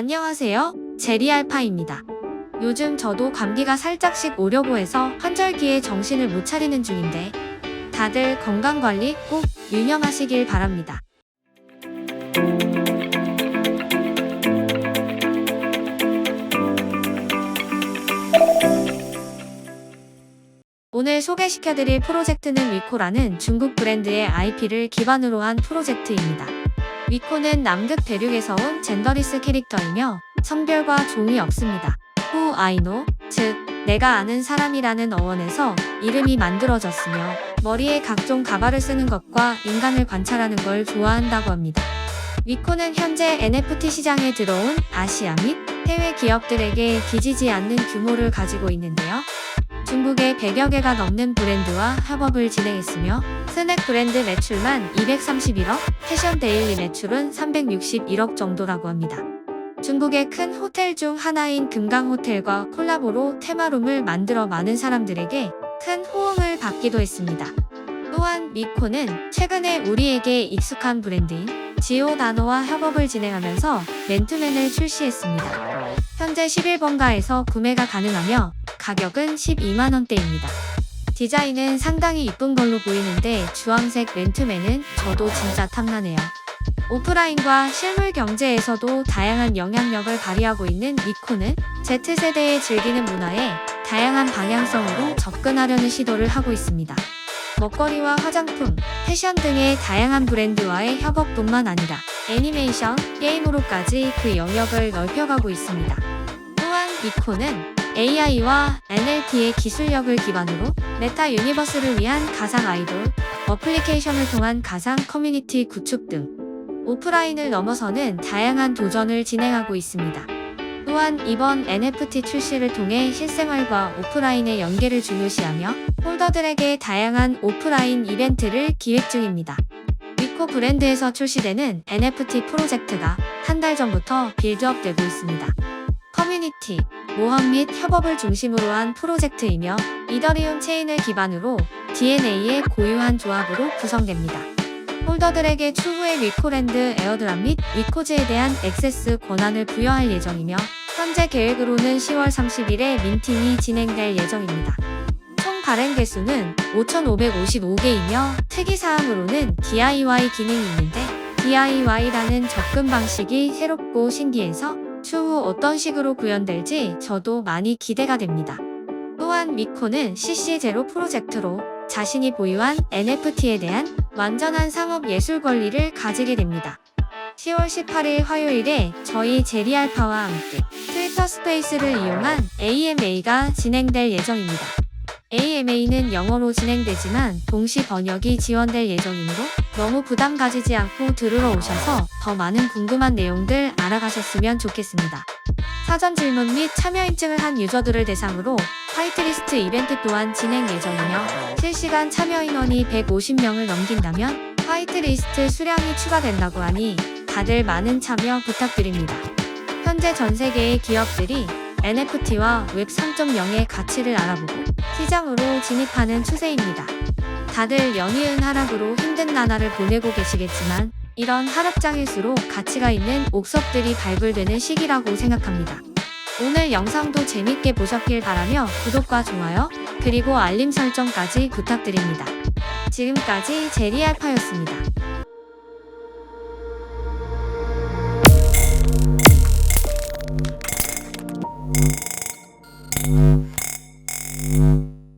안녕하세요. 제리알파입니다. 요즘 저도 감기가 살짝씩 오려고 해서 환절기에 정신을 못 차리는 중인데 다들 건강관리 꼭 유념하시길 바랍니다. 오늘 소개시켜드릴 프로젝트는 위코라는 중국 브랜드의 IP를 기반으로 한 프로젝트입니다. 위코는 남극 대륙에서 온 젠더리스 캐릭터이며 성별과 종이 없습니다. I know, 즉 내가 아는 사람이라는 어원에서 이름이 만들어졌으며 머리에 각종 가발을 쓰는 것과 인간을 관찰하는 걸 좋아한다고 합니다. 위코는 현재 NFT 시장에 들어온 아시아 및 해외 기업들에게 뒤지지 않는 규모를 가지고 있는데요. 중국의 100여 개가 넘는 브랜드와 협업을 진행했으며 스낵 브랜드 매출만 231억, 패션 데일리 매출은 361억 정도라고 합니다. 중국의 큰 호텔 중 하나인 금강호텔과 콜라보로 테마룸을 만들어 많은 사람들에게 큰 호응을 받기도 했습니다. 또한 미코는 최근에 우리에게 익숙한 브랜드인 지오다노와 협업을 진행하면서 맨투맨을 출시했습니다. 현재 11번가에서 구매가 가능하며 가격은 12만원대입니다. 디자인은 상당히 이쁜 걸로 보이는데 주황색 맨투맨은 저도 진짜 탐나네요. 오프라인과 실물 경제에서도 다양한 영향력을 발휘하고 있는 미코는 Z세대의 즐기는 문화에 다양한 방향성으로 접근하려는 시도를 하고 있습니다. 먹거리와 화장품, 패션 등의 다양한 브랜드와의 협업뿐만 아니라 애니메이션, 게임으로까지 그 영역을 넓혀가고 있습니다. 또한 미코는 AI와 NLP의 기술력을 기반으로 메타 유니버스를 위한 가상 아이돌, 어플리케이션을 통한 가상 커뮤니티 구축 등 오프라인을 넘어서는 다양한 도전을 진행하고 있습니다. 또한 이번 NFT 출시를 통해 실생활과 오프라인의 연계를 중요시하며 홀더들에게 다양한 오프라인 이벤트를 기획 중입니다. 위코 브랜드에서 출시되는 NFT 프로젝트가 한 달 전부터 빌드업되고 있습니다. 커뮤니티, 모험 및 협업을 중심으로 한 프로젝트이며 이더리움 체인을 기반으로 DNA의 고유한 조합으로 구성됩니다. 홀더들에게 추후에 위코랜드 에어드랍 및 위코즈에 대한 액세스 권한을 부여할 예정이며 현재 계획으로는 10월 30일에 민팅이 진행될 예정입니다. 총 발행 개수는 5,555개이며 특이사항으로는 DIY 기능이 있는데 DIY라는 접근 방식이 새롭고 신기해서 추후 어떤 식으로 구현될지 저도 많이 기대가 됩니다. 또한 미코는 CC0 프로젝트로 자신이 보유한 NFT에 대한 완전한 상업 예술 권리를 가지게 됩니다. 10월 18일 화요일에 저희 제리알파와 함께 트위터 스페이스를 이용한 AMA가 진행될 예정입니다. AMA는 영어로 진행되지만 동시 번역이 지원될 예정이므로 너무 부담 가지지 않고 들으러 오셔서 더 많은 궁금한 내용들 알아가셨으면 좋겠습니다. 사전 질문 및 참여 인증을 한 유저들을 대상으로 화이트리스트 이벤트 또한 진행 예정이며 실시간 참여 인원이 150명을 넘긴다면 화이트리스트 수량이 추가된다고 하니 다들 많은 참여 부탁드립니다. 현재 전 세계의 기업들이 NFT와 웹 3.0의 가치를 알아보고 시장으로 진입하는 추세입니다. 다들 연이은 하락으로 힘든 나날을 보내고 계시겠지만 이런 하락장일수록 가치가 있는 옥석들이 발굴되는 시기라고 생각합니다. 오늘 영상도 재밌게 보셨길 바라며 구독과 좋아요, 그리고 알림 설정까지 부탁드립니다. 지금까지 제리알파였습니다.